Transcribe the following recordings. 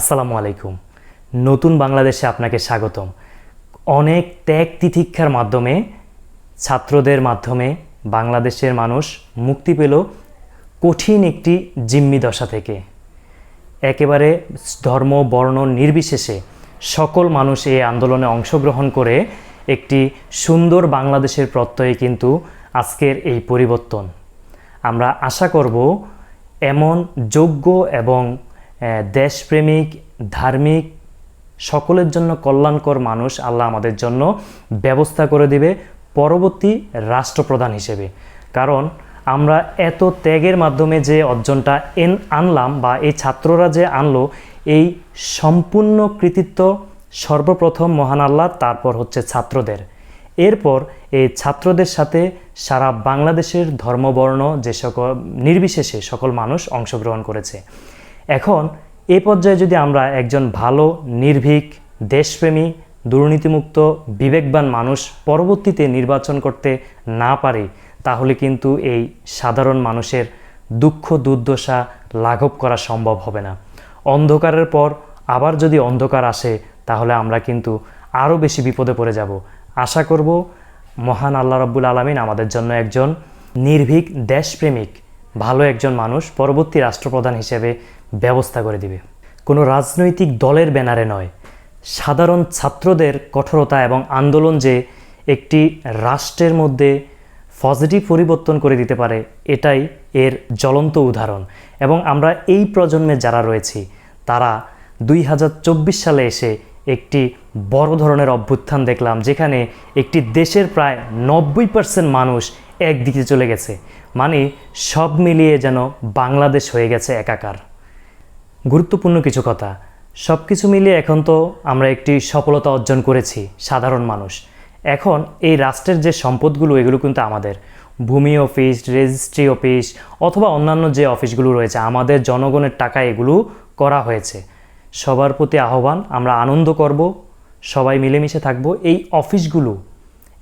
আসসালামু আলাইকুম। নতুন বাংলাদেশে আপনাকে স্বাগতম। অনেক ত্যাগ তিতিক্ষার মাধ্যমে, ছাত্রদের মাধ্যমে বাংলাদেশের মানুষ মুক্তি পেল কঠিন একটি জিম্মি দশা থেকে। একেবারে ধর্ম, বর্ণ নির্বিশেষে সকল মানুষ এই আন্দোলনে অংশগ্রহণ করে একটি সুন্দর বাংলাদেশের প্রত্যয়ে কিন্তু আজকের এই পরিবর্তন। আমরা আশা করব, এমন যোগ্য এবং দেশপ্রেমিক, ধার্মিক, সকলের জন্য কল্যাণকর মানুষ আল্লাহ আমাদের জন্য ব্যবস্থা করে দিবে পরবর্তী রাষ্ট্রপ্রধান হিসেবে। কারণ আমরা এত ত্যাগের মাধ্যমে যে অর্জনটা এন আনলাম বা এই ছাত্ররা যে আনলো, এই সম্পূর্ণ কৃতিত্ব সর্বপ্রথম মহান আল্লাহ, তারপর হচ্ছে ছাত্রদের। এরপর এই ছাত্রদের সাথে সারা বাংলাদেশের ধর্মবর্ণ যে সকল, নির্বিশেষে সকল মানুষ অংশগ্রহণ করেছে। এখন এ পর্যায়ে যদি আমরা একজন ভালো, নির্ভীক, দেশপ্রেমী, দুর্নীতিমুক্ত, বিবেকবান মানুষ পরবর্তীতে নির্বাচন করতে না পারি, তাহলে কিন্তু এই সাধারণ মানুষের দুঃখ দুর্দশা লাঘব করা সম্ভব হবে না। অন্ধকারের পর আবার যদি অন্ধকার আসে, তাহলে আমরা কিন্তু আরও বেশি বিপদে পড়ে যাব। আশা করব মহান আল্লাহ রব্বুল আলমিন আমাদের জন্য একজন নির্ভীক, দেশপ্রেমিক ভালো একজন মানুষ পরবর্তী রাষ্ট্রপ্রধান হিসেবে ব্যবস্থা করে দিবে। কোনো রাজনৈতিক দলের ব্যানারে নয়। সাধারণ ছাত্রদের কঠোরতা এবং আন্দোলন যে একটি রাষ্ট্রের মধ্যে পজিটিভ পরিবর্তন করে দিতে পারে, এটাই এর জ্বলন্ত উদাহরণ। এবং আমরা এই প্রজন্মে যারা রয়েছি, তারা দুই হাজার চব্বিশ সালে এসে একটি বড় ধরনের অভ্যুত্থান দেখলাম, যেখানে একটি দেশের প্রায় নব্বই পার্সেন্ট মানুষ একদিকে চলে গেছে। মানে সব মিলিয়ে যেন বাংলাদেশ হয়ে গেছে একাকার। গুরুত্বপূর্ণ কিছু কথা। সব কিছু মিলিয়ে এখন তো আমরা একটি সফলতা অর্জন করেছি, সাধারণ মানুষ। এখন এই রাষ্ট্রের যে সম্পদগুলো, এগুলো কিন্তু আমাদের। ভূমি অফিস, রেজিস্ট্রি অফিস অথবা অন্যান্য যে অফিসগুলো রয়েছে, আমাদের জনগণের টাকা এগুলো করা হয়েছে। সবার প্রতি আহ্বান, আমরা আনন্দ করব, সবাই মিলেমিশে থাকব। এই অফিসগুলো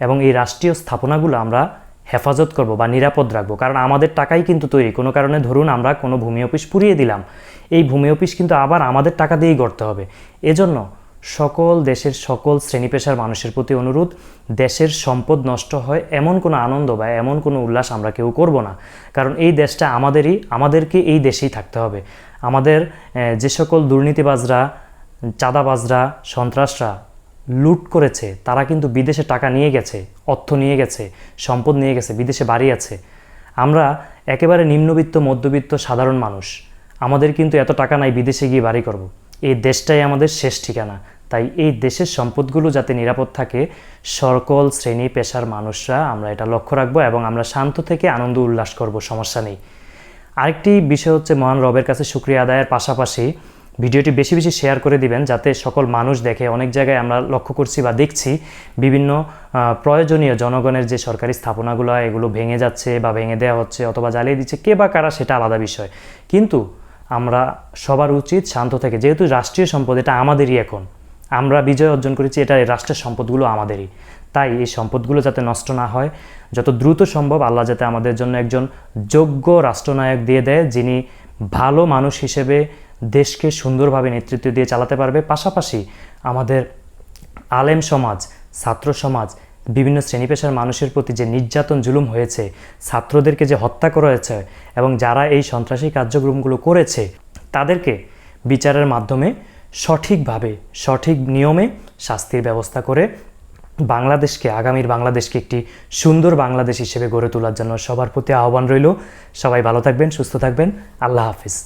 এবং এই রাষ্ট্রীয় স্থাপনাগুলো আমরা হেফাজত করব বা নিরাপদ রাখব। কারণ আমাদের টাকাই কিন্তু তৈরি। কোনো কারণে ধরুন আমরা কোনো ভূমি অফিস পুড়িয়ে দিলাম। এই ভূমি অফিস কিন্তু আবার আমাদের টাকা দিয়েই গড়তে হবে। এজন্য সকল দেশের সকল শ্রেণি পেশার মানুষের প্রতি অনুরোধ, দেশের সম্পদ নষ্ট হয় এমন কোনো আনন্দ বা এমন কোনো উল্লাস আমরা কেউ করব না। কারণ এই দেশটা আমাদেরই, আমাদেরকে এই দেশেই থাকতে হবে। আমাদের যে সকল দুর্নীতিবাজরা, চাঁদাবাজরা, সন্ত্রাসরা লুট করেছে, তারা কিন্তু বিদেশে টাকা নিয়ে গেছে, অর্থ নিয়ে গেছে, সম্পদ নিয়ে গেছে, বিদেশে বাড়ি আছে। আমরা একেবারে নিম্নবিত্ত, মধ্যবিত্ত, সাধারণ মানুষ। আমাদের কিন্তু এত টাকা নাই, বিদেশে গিয়ে বাড়ি করব। এই দেশটাই আমাদের শেষ ঠিকানা। তাই এই দেশের সম্পদগুলো যাতে নিরাপদ থাকে, সকল শ্রেণি পেশার মানুষরা আমরা এটা লক্ষ্য রাখব এবং আমরা শান্ত থেকে আনন্দ উল্লাস করব, সমস্যা নেই। আরেকটি বিষয় হচ্ছে মহান রবের কাছে শুক্রিয়া আদায়ের পাশাপাশি ভিডিওটি বেশি বেশি শেয়ার করে দিবেন যাতে সকল মানুষ দেখে অনেক জায়গায় আমরা লক্ষ্য করছি বা দেখছি বিভিন্ন প্রয়োজনীয় জনগণের যে সরকারি স্থাপনাগুলো, এগুলো ভেঙে যাচ্ছে বা ভেঙে দেওয়া হচ্ছে অথবা জ্বালিয়ে দিচ্ছে, কে বা কারা সেটা আলাদা বিষয়। কিন্তু আমরা সবার উচিত শান্ত থেকে, যেহেতু রাষ্ট্রীয় সম্পদ এটা আমাদেরই এখন, আমরা বিজয় অর্জন করেছি, এটা রাষ্ট্রের সম্পদগুলো আমাদেরই। তাই এই সম্পদগুলো যাতে নষ্ট না হয়, যত দ্রুত সম্ভব আল্লাহ যাতে আমাদের জন্য একজন যোগ্য রাষ্ট্রনায়ক দিয়ে দেয়, যিনি ভালো মানুষ হিসেবে দেশকে সুন্দরভাবে নেতৃত্ব দিয়ে চালাতে পারবে। পাশাপাশি আমাদের আলেম সমাজ, ছাত্র সমাজ, বিভিন্ন শ্রেণি পেশার মানুষের প্রতি যে নির্যাতন, জুলুম হয়েছে, ছাত্রদেরকে যে হত্যা করা হয়েছে এবং যারা এই সন্ত্রাসী কার্যক্রমগুলো করেছে, তাদেরকে বিচারের মাধ্যমে সঠিকভাবে, সঠিক নিয়মে শাস্তির ব্যবস্থা করে বাংলাদেশকে, আগামীর বাংলাদেশকে একটি সুন্দর বাংলাদেশ হিসেবে গড়ে তোলার জন্য সবার প্রতি আহ্বান রইল। সবাই ভালো থাকবেন, সুস্থ থাকবেন। আল্লাহ হাফিজ।